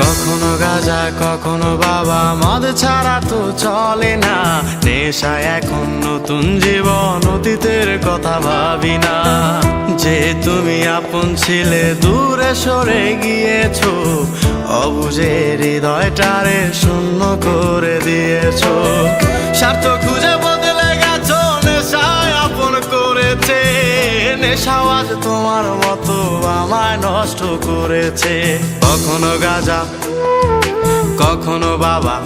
কখনো গাজা, কখনো বাবা, মদ ছাড়া তো চলে না। নেশায় এখন নতুন জীবন, অতীতের কথা ভাবি না। যে তুমি আপন ছিলে, দূরে সরে গিয়েছো। অবুঝে হৃদয়টারে শূন্য করে দিয়েছ। স্বার্থ খুঁজে নেশাও আজ তোমার মতো আমায় নষ্ট করেছে। কখনো গাজা, কখনো বাবা,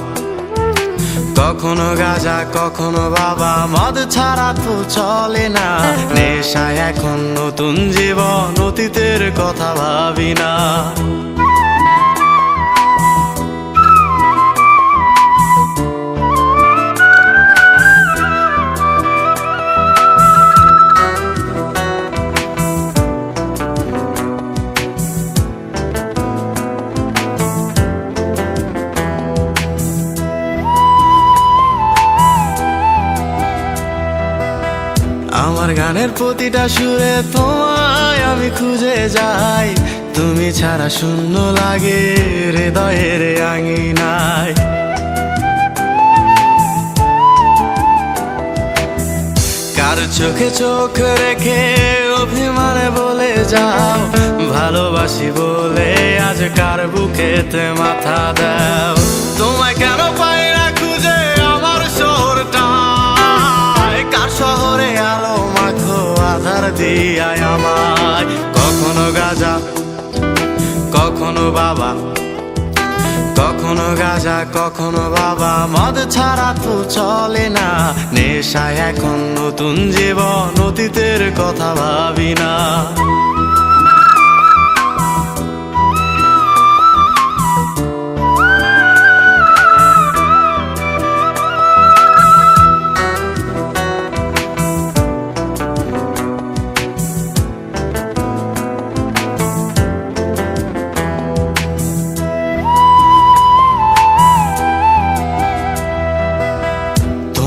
কখনো গাজা, কখনো বাবা, মদ ছাড়া তো চলে না। নেশায় এখন নতুন জীবন, অতীতের কথা ভাবি না। আমার গানের প্রতিটা সুরে তোমায় আমি খুঁজে যাই। তুমি ছাড়া শূন্য লাগে, হৃদয়ের আঙিনায়। কার চোখে চোখ রেখে অভিমানে বলে যাও, ভালোবাসি বলে আজ কার বুকেতে মাথা দাও। তোমায় আধার দিয়ায় আমায়। কখনো গাজা, কখনো বাবা। কখনো গাজা, কখনো বাবা। মদ ছাড়া তো চলে না। নেশায় এখন নতুন জীবন, অতীতের কথা ভাবি না।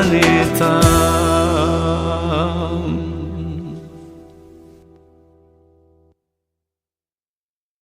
Anita.